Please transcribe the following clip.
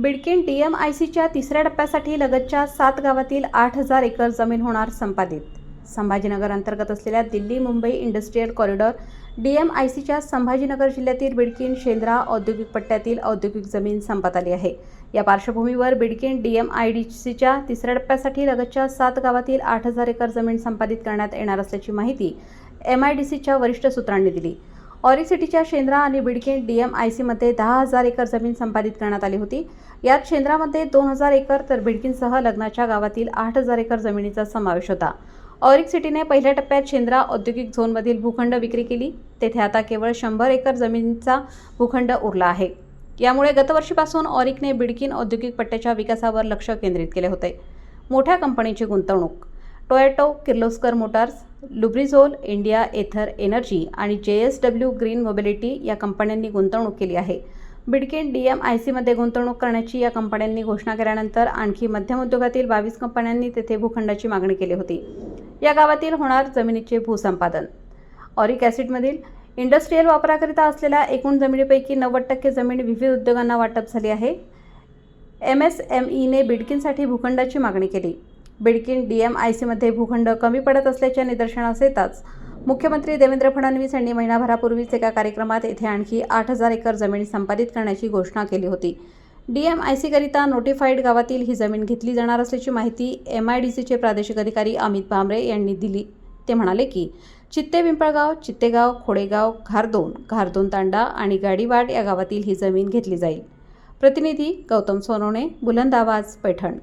Bidkin D M I सीच्या तिसऱ्या टप्प्यासाठी लगतच्या सात गावातील आठ हजार एकर जमीन होणार संपादित. संभाजीनगर अंतर्गत असलेल्या Delhi Mumbai industrial corridor D M I सीच्या संभाजीनगर जिल्ह्यातील बिडकीन शेंद्रा औद्योगिक पट्ट्यातील औद्योगिक जमीन संपात आली आहे. या पार्श्वभूमीवर Bidkin D M I D सीच्या तिसऱ्या टप्प्यासाठी लगतच्या सात गावातील आठ हजार एकर जमीन संपादित करण्यात येणार असल्याची माहिती एम आय डी सीच्या वरिष्ठ सूत्रांनी दिली. ऑरिक सिटीच्या शेंद्रा आणि बिडकीन डी एम आय सीमध्ये दहा हजार एकर जमीन संपादित करण्यात आली होती. यात शेंद्रामध्ये दोन हजार एकर तर बिडकीनसह लग्नाच्या गावातील आठ हजार एकर जमिनीचा समावेश होता. ऑरिक सिटीने पहिल्या टप्प्यात शेंद्रा औद्योगिक झोनमधील भूखंड विक्री केली. तेथे आता केवळ शंभर एकर जमिनीचा भूखंड उरला आहे. यामुळे गतवर्षीपासून ऑरिकने बिडकीन औद्योगिक पट्ट्याच्या विकासावर लक्ष केंद्रित केले होते. मोठ्या कंपनीची गुंतवणूक. Toyota Kirloskar motors Lubrizol India Ather Energy आणि J S W green mobility या कंपन्यांनी गुंतवणूक केली आहे. बिडकिन डी एम आय सीमध्ये गुंतवणूक करण्याची या कंपन्यांनी घोषणा केल्यानंतर आणखी मध्यम उद्योगातील बावीस कंपन्यांनी तेथे भूखंडाची मागणी केली होती. या गावातील होणार जमिनीचे भूसंपादन. ऑरिक ॲसिडमधील इंडस्ट्रीयल वापराकरिता असलेल्या एकूण जमिनीपैकी नव्वद टक्के जमीन विविध उद्योगांना वाटप झाली आहे. एम एस एम ईने बिडकिनसाठी भूखंडाची मागणी केली. बिडकीन डी एम आय सीमध्ये भूखंड कमी पडत असल्याच्या निदर्शनास येताच. मुख्यमंत्री देवेंद्र फडणवीस यांनी महिनाभरापूर्वीच एका कार्यक्रमात येथे आणखी आठ हजार एकर जमीन संपादित करण्याची घोषणा केली होती. डी एम आय सीकरिता नोटिफाईड गावातील ही जमीन घेतली जाणार असल्याची माहिती एम आय डी सीचे प्रादेशिक अधिकारी अमित भांबरे यांनी दिली. ते म्हणाले की चित्ते पिंपळगाव चित्तेगाव खोडेगाव घारदोन घारदोन तांडा आणि गाडीवाड या गावातील ही जमीन घेतली जाईल. प्रतिनिधी गौतम सोनवणे बुलंद आवाज पैठण.